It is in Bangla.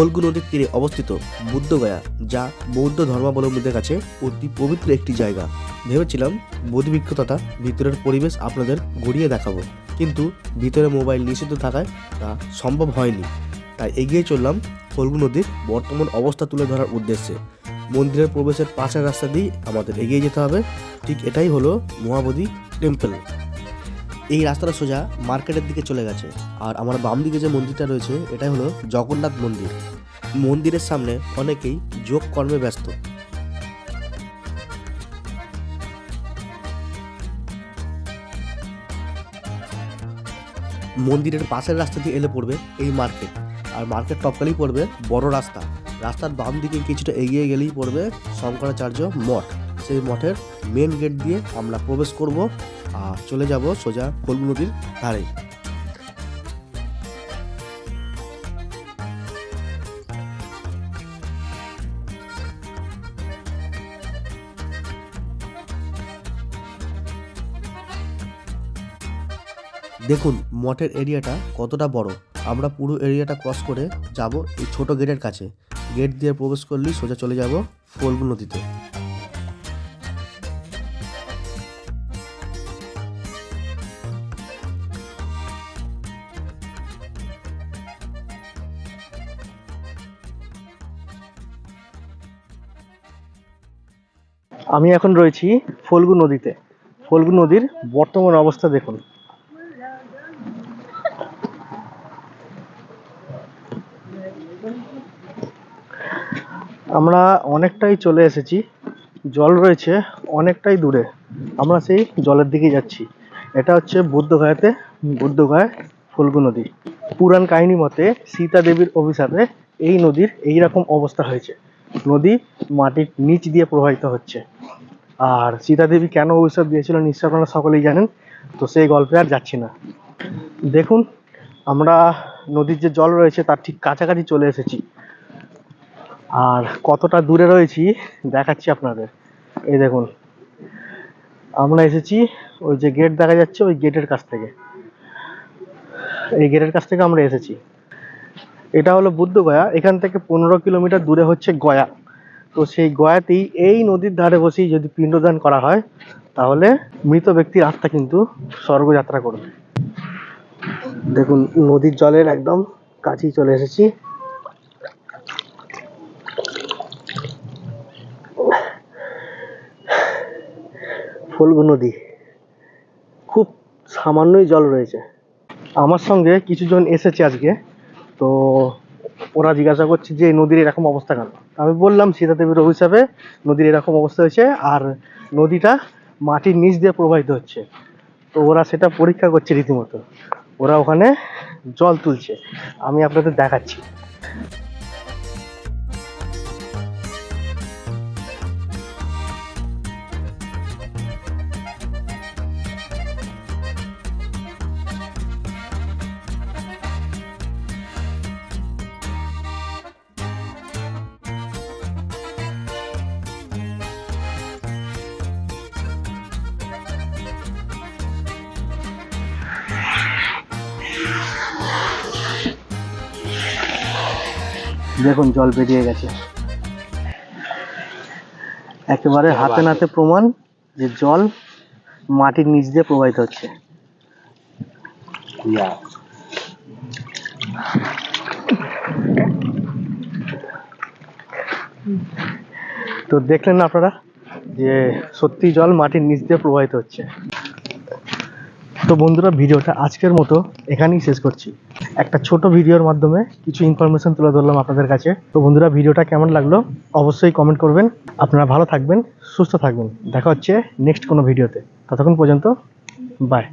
ফল্গু নদীর তীরে অবস্থিত বুদ্ধগয়া, যা বৌদ্ধ ধর্মাবলম্বীদের কাছে অতি পবিত্র একটি জায়গা। ভেবেছিলাম বোধিবৃক্ষ তথা ভিতরের পরিবেশ আপনাদের ঘুরিয়ে দেখাবো, কিন্তু ভিতরে মোবাইল নিষিদ্ধ থাকায় তা সম্ভব হয়নি। তাই এগিয়ে চললাম ফল্গু নদীর বর্তমান অবস্থা তুলে ধরার উদ্দেশ্যে। মন্দিরের প্রবেশের পাশের রাস্তা দিয়েই আমাদের এগিয়ে যেতে হবে। ঠিক এটাই হলো মহাবোধি টেম্পল। এই রাস্তাটা সোজা মার্কেটের দিকে চলে গেছে। আর আমার বাম দিকে যে মন্দিরটা রয়েছে, এটাই হলো জগন্নাথ মন্দির। মন্দিরের সামনে অনেকেই যোগ কর্মে ব্যস্ত। মন্দিরের পাশের রাস্তা দিয়ে এলে পড়বে এই মার্কেট। আর মার্কেট টপকালেই পড়বে বড় রাস্তা। রাস্তার বাম দিকে কিছুটা এগিয়ে গেলেই পড়বে শঙ্করাচার্য মঠ। সেই মঠের মেন গেট দিয়ে আমরা প্রবেশ করব আর চলে যাব সোজা ফল্গু নদীর ধারে। দেখুন, মঠের এরিয়াটা কতটা বড়। আমরা পুরো এরিয়াটা ক্রস করে যাব এই ছোট গেটের কাছে। গেট দিয়ে প্রবেশ করলেই সোজা চলে যাব ফল্গু নদীতে। আমি এখন রয়েছি ফল্গু নদীতে। ফল্গু নদীর বর্তমান অবস্থা দেখুন। আমরা অনেকটাই চলে এসেছি। জল রয়েছে অনেকটাই দূরে। আমরা সেই জলের দিকে যাচ্ছি। এটা হচ্ছে বুদ্ধগয়াতে বুদ্ধগয়া ফল্গু নদী। পুরাণ কাহিনী মতে সীতা দেবীর অভিশাপে এই নদীর এই রকম অবস্থা হয়েছে। মাটির নিচ দিয়ে প্রবাহিত হচ্ছে। আর সীতা দেবী কেন অভিশাপ দিয়েছিল নিশ্চয় আপনারা সকলেই জানেন, তো সেই গল্পে আর যাচ্ছি না। দেখুন, আমরা নদীর যে জল রয়েছে তার ঠিক কাছাকাছি চলে এসেছি। আর কতটা দূরে রয়েছি দেখাচ্ছি আপনাদের। এই দেখুন, আমরা এসেছি ওই যে গেট দেখা যাচ্ছে ওই গেটের কাছ থেকে। এই গেটের কাছ থেকে আমরা এসেছি। এটা হলো বুদ্ধগয়া এখান থেকে পনেরো কিলোমিটার দূরে হচ্ছে গয়া। তো সেই গয়াতেই এই নদীর ধারে বসেই যদি পিণ্ডদান করা হয়, তাহলে মৃত ব্যক্তির আত্মা কিন্তু স্বর্গযাত্রা করবে। দেখুন, নদীর জলের একদম কাছেই চলে এসেছি। ফল্গু নদী। খুব সামান্যই জল রয়েছে। আমার সঙ্গে কিছুজন এসেছে আজকে। তো ওরা জিজ্ঞাসা করছে যে নদীর এরকম অবস্থা কেন? আমি বললাম, সীতা দেবীর অভিশাপে নদীর এরকম অবস্থা হয়েছে আর নদীটা মাটির নিচ দিয়ে প্রবাহিত হচ্ছে। তো ওরা সেটা পরীক্ষা করছে রীতিমতো। ওরা ওখানে জল তুলছে। আমি আপনাদের দেখাচ্ছি। দেখুন জল বেরিয়ে গেছে। একেবারে হাতে নাতে প্রমাণ যে জল মাটির নিচ দিয়ে প্রবাহিত হচ্ছে। তো দেখলেন না আপনারা যে সত্যি জল মাটির নিচ দিয়ে প্রবাহিত হচ্ছে। তো বন্ধুরা ভিডিওটা আজকের মতো এখানেই শেষ করছি। একটা ছোট ভিডিওর মাধ্যমে কিছু ইনফরমেশন তুলে ধরলাম আপনাদের কাছে। তো বন্ধুরা, ভিডিওটা কেমন লাগল অবশ্যই কমেন্ট করবেন। আপনারা ভালো থাকবেন, সুস্থ থাকবেন। দেখা হচ্ছে নেক্সট কোনো ভিডিওতে। ততক্ষণ পর্যন্ত বাই